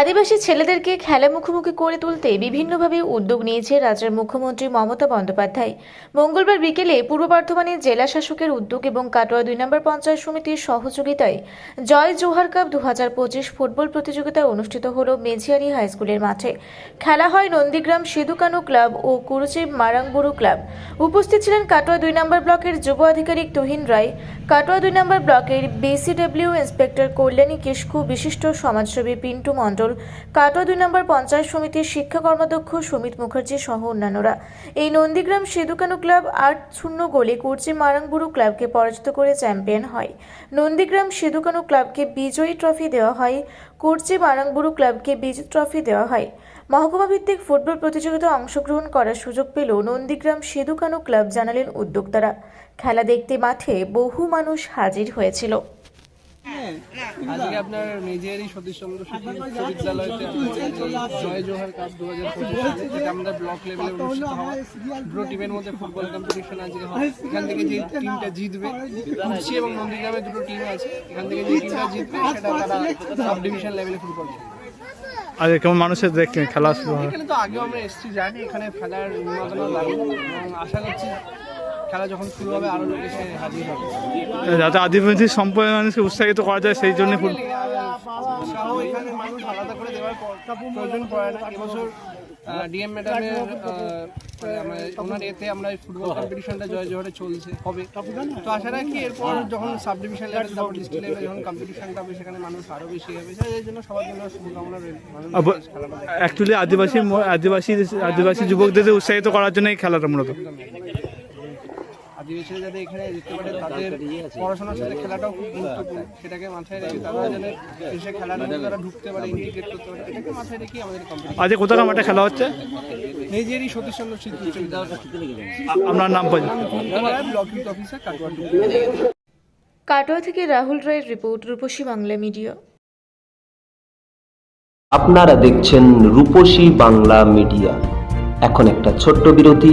আদিবাসী ছেলেদেরকে খেলা মুখোমুখি করে তুলতে বিভিন্নভাবে উদ্যোগ নিয়েছে রাজ্যের মুখ্যমন্ত্রী মমতা বন্দ্যোপাধ্যায়। মঙ্গলবার বিকেলে পূর্ব বর্ধমানের জেলা শাসকের উদ্যোগ এবং কাটোয়া দুই নম্বর পঞ্চায়েত সমিতির সহযোগিতায় জয় জোহার কাপ দু হাজার পঁচিশ ফুটবল প্রতিযোগিতা অনুষ্ঠিত হল মেঝিয়ারি হাইস্কুলের মাঠে। খেলা হয় নন্দীগ্রাম সিধুকানু ক্লাব ও কুরুচি মারাংবুরু ক্লাব। উপস্থিত ছিলেন কাটোয়া দুই নম্বর ব্লকের যুব আধিকারিক তুহিন রায়, কাটোয়া দুই নম্বর ব্লকের বিসিডব্লিউ ইন্সপেক্টর কল্যাণী কিস্কু বিশিষ্ট সমাজসেবী পিন্টু মণ্ডল কাটোয়া দুই নম্বর পঞ্চায়েত সমিতির শিক্ষা কর্মাধ্যক্ষ সুমিত মুখার্জি সহ অন্যান্যরা। এই নন্দীগ্রাম সিধুকানু ক্লাব আট শূন্য গোলে কুর্চি মারাংবুরু ক্লাবকে পরাজিত করে চ্যাম্পিয়ন হয়। নন্দীগ্রাম সিধুকানু ক্লাবকে বিজয়ী ট্রফি দেওয়া হয়। কুর্চি মারাংবুরু ক্লাবকে বিজয় ট্রফি দেওয়া হয়। মহকুমা ভিত্তিক ফুটবল প্রতিযোগিতায় অংশগ্রহণ করার সুযোগ পেল নন্দীগ্রাম সিধুকানু ক্লাব জানালেন উদ্যোক্তারা। খেলা দেখতে মাঠে বহু মানুষ হাজির হয়েছিল। আজকে আপনার মেজিয়ারি সতীশচন্দ্র বিশ্ববিদ্যালয়তে জয় জোহার কাপ দু হাজার পঁচিশ যেটা আমাদের ব্লক লেভেলে অনুষ্ঠিত হয় দুটো টিমের মধ্যে ফুটবল কম্পিটিশন আজকে হয়। এখান থেকে যে টিমটা জিতবে কুর্চি এবং নন্দীগ্রামে দুটো টিম আছে এখান থেকে যে টিমটা জিতবে সেটা তারা সাব ডিভিশন লেভেলে ফুটবল খেলবে। আজ কেমন মানুষের দেখলেন খেলা এখানে তো আগেও আমরা এসেছি জানি এখানে খেলার উন্মাদনা লাগবে এবং আশা করছি খেলা যখন শুরু হবে আরও লোক এসে হাজির হবে। যাতে আদিবাসী সম্প্রদায়ের মানুষকে উৎসাহিত করা যায় সেই জন্য ফুট উৎসাহ এখানে মানুষ আলাদা করে দেওয়ার প্রয়োজন পড়ে না। এবছর ডিএম ম্যাডামের মানে ওনার এতে আমরা ফুটবল কম্পিটিশনটা জয় জোহরে চলছে হবে। তো আশা রাখি এরপর যখন সাব ডিভিশন লেভেল তারপর ডিস্ট্রিক্ট লেভেলে যখন কম্পিটিশনটা হবে সেখানে মানুষ আরও বেশি হবে। সেই জন্য সবার জন্য শুভকামনা রইল। মানুষ আব- খেলাটা দেখে। অ্যাকচুয়ালি আদিবাসী আদিবাসী আদিবাসী যুবকদের উৎসাহিত করার জন্য এই খেলাটা মূলত। আদিবাসীরা যাতে এখানে যেতে পারে তাদের পড়াশোনার সাথে খেলাটাও খুব গুরুত্বপূর্ণ। সেটাকে মাথায় রেখে তারা যেন খেলার মধ্যে তারা ঢুকতে পারে ইন্টিগ্রেট করতে পারে এটাকে মাথায় রেখে আমাদের কম্পিটিশন আজকে কোথাকার মাঠে খেলা হচ্ছে? নিজেরই সতীশচন্দ্র আপনার নাম ব্লক অফিসার কাটোয়া কাটোয়া থেকে রাহুল রায়ের রিপোর্ট রূপসী বাংলা মিডিয়া। আপনারা দেখছেন রূপসী বাংলা মিডিয়া। এখন একটা ছোট্ট বিরতি।